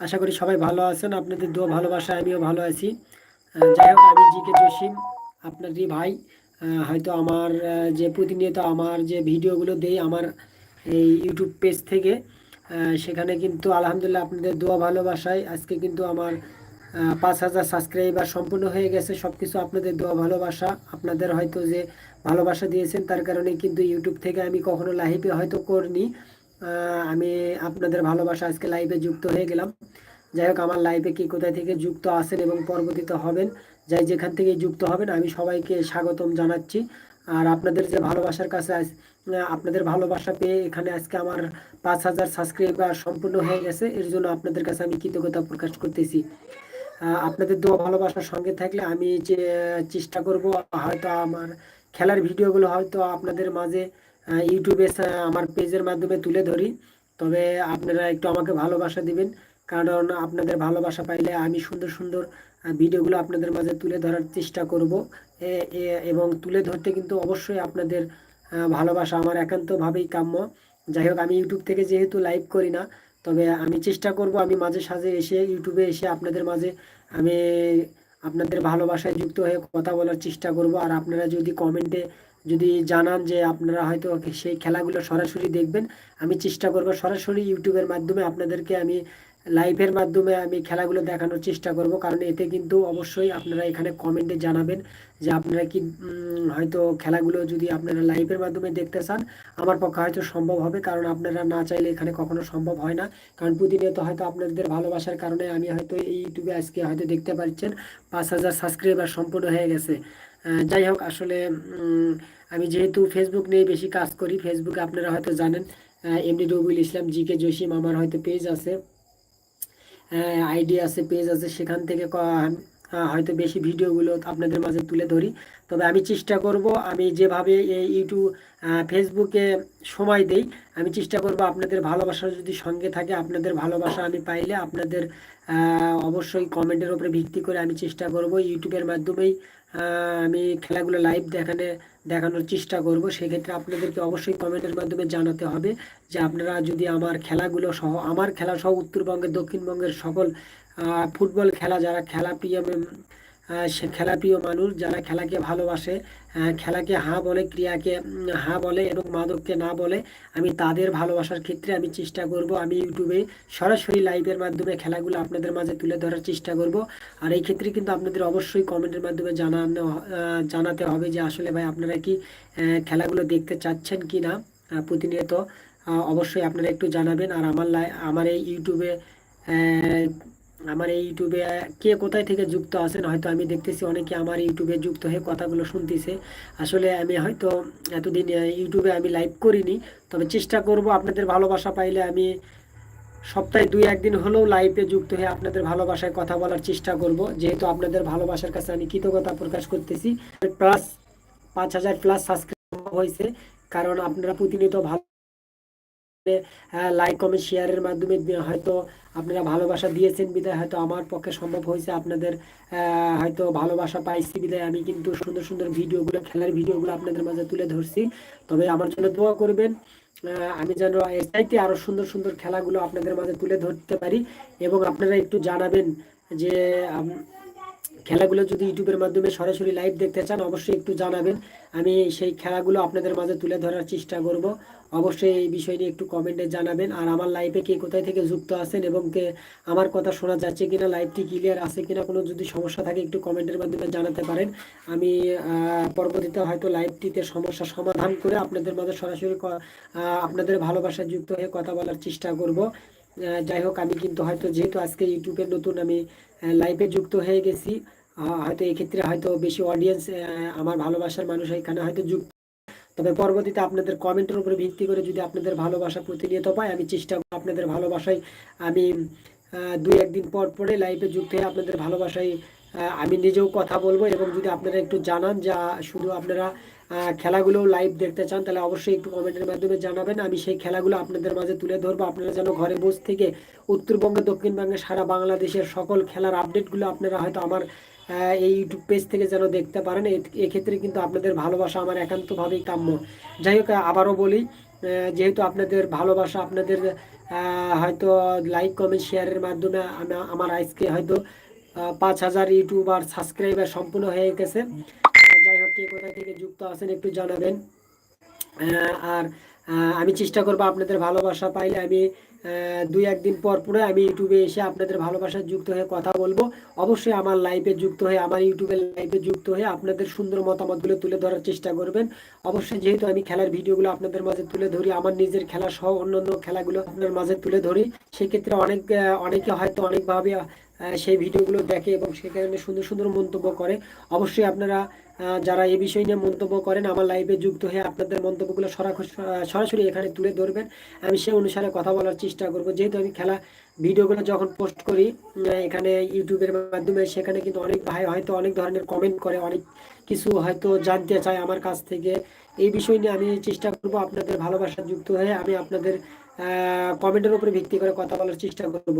আশা করি সবাই ভালো আছেন। আপনাদের দোয়া, ভালোবাসায় আমিও ভালো আছি। যাই হোক, আমি জি কে জসিম, আপনারই ভাই। হয়তো আমার যে প্রতিনিয়ত আমার যে ভিডিওগুলো দেই আমার এই ইউটিউব পেজ থেকে সেখানে কিন্তু আলহামদুলিল্লাহ আপনাদের দোয়া, ভালোবাসায়। আজকে কিন্তু আমার পাঁচ হাজার সাবস্ক্রাইবার সম্পূর্ণ হয়ে গেছে। সব কিছু আপনাদের দোয়া, ভালোবাসা। আপনাদের হয়তো যে ভালোবাসা দিয়েছেন, তার কারণে কিন্তু ইউটিউব থেকে আমি কখনো লাইভে হয়তো করিনি। আমি আপনাদের ভালোবাসা আজকে লাইভে যুক্ত হয়ে গেলাম। যাই হোক, আমার লাইভে কি কোথায় থেকে যুক্ত আছেন এবং পরবর্তীতে হবেন, যাই যেখান থেকে যুক্ত হবেন, আমি সবাইকে স্বাগতম জানাচ্ছি। আর আপনাদের যে ভালোবাসার কাছে আপনাদের ভালোবাসা পেয়ে এখানে আজকে আমার পাঁচ হাজার সাবস্ক্রাইবার সম্পূর্ণ হয়ে গেছে, এর জন্য আপনাদের কাছে আমি কৃতজ্ঞতা প্রকাশ করতেছি। আপনাদের দোয়া ভালোবাসার সঙ্গে থাকলে আমি যে, চেষ্টা করব, হয়তো আমার খেলার ভিডিওগুলো হয়তো আপনাদের মাঝে ইউটিউবে আমার পেজের মাধ্যমে তুলে ধরি। তবে আপনারা একটু আমাকে ভালোবাসা দিবেন। কারণ আপনাদের ভালোবাসা পাইলে আমি সুন্দর সুন্দর ভিডিওগুলো আপনাদের মাঝে তুলে ধরার চেষ্টা করব। এবং তুলে ধরতে কিন্তু অবশ্যই আপনাদের ভালোবাসা আমার একান্তভাবেই কাম্য। যাই হোক, আমি ইউটিউব থেকে যেহেতু লাইভ করি না, তবে আমি চেষ্টা করব আমি মাঝে সাঝে এসে ইউটিউবে এসে আপনাদের মাঝে আমি আপনাদের ভালোবাসায় যুক্ত হয়ে কথা বলার চেষ্টা করব। আর আপনারা যদি কমেন্টে যদি জানান যে আপনারা হয়তো সেই খেলাগুলো সরাসরি দেখবেন, আমি চেষ্টা করব সরাসরি ইউটিউবের মাধ্যমে আপনাদেরকে আমি লাইভের মাধ্যমে আমি খেলাগুলো দেখানোর চেষ্টা করব, কারণ এতে কিন্তু অবশ্যই আপনারা এখানে কমেন্টে জানাবেন যে আপনারা কি হয়তো খেলাগুলো যদি আপনারা লাইভের মাধ্যমে দেখতে চান, আমার পক্ষে হয়তো সম্ভব হবে, কারণ আপনারা না চাইলে এখানে কখনো সম্ভব হয় না। কারণ প্রতিনিয়ত হয়তো আপনাদের ভালোবাসার কারণে আমি হয়তো এই ইউটিউবে আজকে হয়তো দেখতে পাচ্ছেন, পাঁচ হাজার সাবস্ক্রাইবার সম্পূর্ণ হয়ে গেছে। যাই হোক, আসলে আমি যেহেতু ফেসবুক নিয়ে বেশি কাজ করি ফেসবুকে আপনারা হয়তো জানেন এমডি রবিউল ইসলাম জি কে জসিম আমার হয়তো পেজ আছে। আইডি আছে পেজ আছে সেখান থেকে হয়তো বেশি ভিডিওগুলো আপনাদের মাঝে তুলে ধরি। তবে আমি চেষ্টা করব, আমি যেভাবে এই ইউটিউব ফেসবুকে সময় দেই, আমি চেষ্টা করব আপনাদের ভালোবাসা যদি সঙ্গে থাকে, আপনাদের ভালোবাসা আমি পাইলে আপনাদের অবশ্যই কমেন্টের উপরে ভিত্তি করে আমি চেষ্টা করব ইউটিউবের মাধ্যমেই আমি খেলাগুলো লাইভ দেখানে, দেখানোর চেষ্টা করব। সেক্ষেত্রে আপনাদেরকে অবশ্যই কমেন্টের মাধ্যমে জানাতে হবে যে আপনারা যদি আমার খেলাগুলো সহ, আমার খেলা সহ উত্তরবঙ্গের, দক্ষিণবঙ্গের সকল ফুটবল খেলা, যারা খেলা প্রিয় সে খেলাপ্রিয় মানুষ, যারা খেলাকে ভালোবাসে খেলাকে হা বলে, ক্রিয়াকে হা বলে এবং মাদককে না বলে, আমি তাদের ভালোবাসার ক্ষেত্রে আমি চেষ্টা করব, আমি ইউটিউবে সরাসরি লাইভের মাধ্যমে খেলাগুলো আপনাদের মাঝে তুলে ধরার চেষ্টা করব। আর এই ক্ষেত্রে কিন্তু আপনাদের অবশ্যই কমেন্টের মাধ্যমে জানানো জানাতে হবে যে আসলে ভাই আপনারা কি খেলাগুলো দেখতে চাচ্ছেন কি না প্রতিনিয়ত অবশ্যই আপনারা একটু জানাবেন। আর আমার আমার এই ইউটিউবে আমার এই ইউটিউবে কে কোথায় থেকে যুক্ত আছেন হয়তো আমি দেখতেছি, অনেকে আমার ইউটিউবে যুক্ত হয়ে কথাগুলো শুনতেছে। আসলে আমি হয়তো এতদিন ইউটিউবে আমি লাইভ করিনি, তবে চেষ্টা করব আপনাদের ভালোবাসা পাইলে আমি সপ্তাহে দুই, একদিন হলেও লাইভে যুক্ত হয়ে আপনাদের ভালোবাসায় কথা বলার চেষ্টা করব। যেহেতু আপনাদের ভালোবাসার কাছে আমি কৃতজ্ঞতা প্রকাশ করতেছি। প্লাস পাঁচ হাজার প্লাস সাবস্ক্রাইব হয়েছে, কারণ আপনারা প্রতিনিয়ত ভালো লাইক কমেন্ট শেয়ারের মাধ্যমে হয়তো আপনারা ভালোবাসা দিয়েছেন বিদায়। হয়তো আমার পক্ষে সম্ভব হয়েছে আপনাদের হয়তো ভালোবাসা পাইছি বিদায়। আমি কিন্তু সুন্দর সুন্দর ভিডিওগুলো, খেলার ভিডিওগুলো আপনাদের মাঝে তুলে ধরছি। তবে আমার জন্য দোয়া করবেন আমি যেন এর চাইতে আরও সুন্দর সুন্দর খেলাগুলো আপনাদের মাঝে তুলে ধরতে পারি। এবং আপনারা একটু জানাবেন যে খেলাগুলো যদি ইউটিউবের মাধ্যমে সরাসরি লাইভ দেখতে চান, অবশ্যই একটু জানাবেন। আমি সেই খেলাগুলো আপনাদের মাঝে তুলে ধরার চেষ্টা করব। অবশ্যই এই বিষয় নিয়ে একটু কমেন্টে জানাবেন। আর আমার লাইভে কে কোথায় থেকে যুক্ত আছেন এবং কে আমার কথা শোনা যাচ্ছে কিনা লাইভটি ক্লিয়ার আছে কিনা, কোনো যদি সমস্যা থাকে একটু কমেন্টের মাধ্যমে জানাতে পারেন। আমি পরবর্তীতে হয়তো লাইভটিতে সমস্যা সমাধান করে আপনাদের মাঝে সরাসরি আপনাদের ভালোবাসায় যুক্ত হয়ে কথা বলার চেষ্টা করব। যাই হোক, আমি কিন্তু হয়তো যেহেতু আজকে ইউটিউবে নতুন আমি লাইভে যুক্ত হয়ে গেছি। হয়তো এক্ষেত্রে হয়তো বেশি অডিয়েন্স আমার ভালোবাসার মানুষ এখানে হয়তো যুক্ত। তবে পরবর্তীতে আপনাদের কমেন্টের উপরে ভিত্তি করে যদি আপনাদের ভালোবাসা প্রতিনিয়ত পাই আমি চেষ্টা করব আপনাদের ভালোবাসায় আমি দুই একদিন পর পরে লাইভে যুক্ত হয়ে আপনাদের ভালোবাসায় আমি নিজেও কথা বলব এবং যদি আপনারা একটু জানান যা শুধু আপনারা খেলাগুলো লাইভ দেখতে চান, তাহলে অবশ্যই একটু কমেন্টের মাধ্যমে জানাবেন। আমি সেই খেলাগুলো আপনাদের মাঝে তুলে ধরবো। আপনারা যেন ঘরে বসে থেকে উত্তরবঙ্গে, দক্ষিণবঙ্গে সারা বাংলাদেশের সকল খেলার আপডেটগুলো আপনারা হয়তো আমার এই ইউটিউব পেজ থেকে যেন দেখতে পারেন এক্ষেত্রে কিন্তু আপনাদের ভালোবাসা আমার একান্তভাবেই কাম্য। যাই হোক, আবারও বলি যেহেতু আপনাদের ভালোবাসা, আপনাদের হয়তো লাইক কমেন্ট শেয়ারের মাধ্যমে আমার আজকে হয়তো পাঁচ হাজার ইউটিউবার সাবস্ক্রাইবার সম্পূর্ণ হয়ে গেছে। যাই হোক, কে কোথা থেকে যুক্ত আছেন একটু জানাবেন। আর আমি চেষ্টা করব আপনাদের ভালোবাসা পাইলে আমি দুই একদিন পর পরে আমি ইউটিউবে এসে আপনাদের ভালোবাসা যুক্ত হয়ে কথা বলব। অবশ্যই আমার লাইভে যুক্ত হয়ে, আমার ইউটিউবের লাইভে যুক্ত হয়ে আপনাদের সুন্দর মতামতগুলো তুলে ধরার চেষ্টা করবেন। অবশ্যই যেহেতু আমি খেলার ভিডিওগুলো আপনাদের মাঝে তুলে ধরি, আমার নিজের খেলা সহ অন্যান্য খেলাগুলো আপনার মাঝে তুলে ধরি, সেক্ষেত্রে অনেক অনেকে হয়তো অনেকভাবে সেই ভিডিওগুলো দেখে এবং সেখানে সুন্দর সুন্দর মন্তব্য করে। অবশ্যই আপনারা যারা এই বিষয় নিয়ে মন্তব্য করেন, আমার লাইভে যুক্ত হয়ে আপনাদের মন্তব্যগুলো সরাসরি এখানে তুলে ধরবেন। আমি সেই অনুসারে কথা বলার চেষ্টা করব। যেহেতু আমি খেলা ভিডিওগুলো যখন পোস্ট করি এখানে ইউটিউবের মাধ্যমে, সেখানে কিন্তু অনেক ভাই হয়তো অনেক ধরনের কমেন্ট করে, অনেক কিছু হয়তো জানতে চায় আমার কাছ থেকে। এই বিষয় নিয়ে আমি চেষ্টা করব আপনাদের ভালোবাসা যুক্ত হয়ে আমি আপনাদের কমেন্টের উপরে ভিত্তি করে কথা বলার চেষ্টা করব।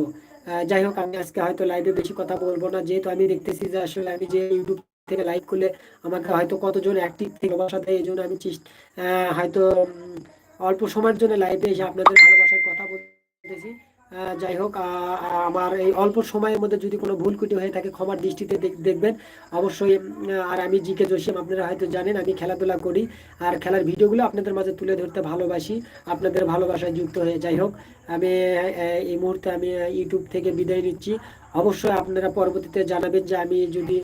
যাই হোক, আমি আজকে হয়তো লাইভে বেশি কথা বলব না। যেহেতু আমি দেখতেছি যে আসলে আমি যে ইউটিউব থেকে লাইক করলে আমাকে হয়তো কতজন অ্যাক্টিভ থেকে ভালোবাসা দেয় এই জন্য আমি হয়তো অল্প সময়ের জন্য লাইভে এসে আপনাদের ভালোবাসার কথা বলতেছি। যাই হোক আমার এই অল্প সময়ের মধ্যে যদি কোনো ভুল কুটি হয়ে থাকে, ক্ষমার দৃষ্টিতে দেখবেন। অবশ্যই আর আমি জিকে জসিম, আপনারা হয়তো জানেন, আমি খেলাধুলা করি। আর খেলার ভিডিওগুলো আপনাদের মাঝে তুলে ধরতে ভালোবাসি, আপনাদের ভালোবাসায় যুক্ত হয়ে যাই হোক। আমি এই মুহূর্তে আমি ইউটিউব থেকে বিদায় নিচ্ছি। অবশ্যই আপনারা পরবর্তীতে জানাবেন যে আমি যদি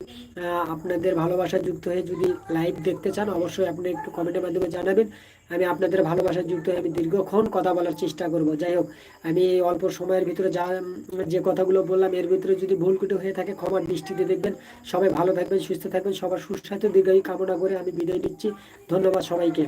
আপনাদের ভালোবাসা যুক্ত হয়ে যদি লাইভ দেখতে চান, অবশ্যই আপনি একটু কমেন্টের মাধ্যমে জানাবেন। আমি আপনাদের ভালোবাসা যুক্ত আমি দীর্ঘক্ষণ কথা বলার চেষ্টা করব। যাই হোক, আমি এই অল্প সময়ের ভিতরে যা, যে কথাগুলো বললাম, এর ভিতরে যদি ভুল কুটে হয়ে থাকে, ক্ষমার দৃষ্টিতে দেখবেন। সবাই ভালো থাকবেন, সুস্থ থাকবেন, সবার সুস্বাস্থ্য, দীর্ঘায়ু কামনা করে আমি বিদায় নিচ্ছি। ধন্যবাদ সবাইকে।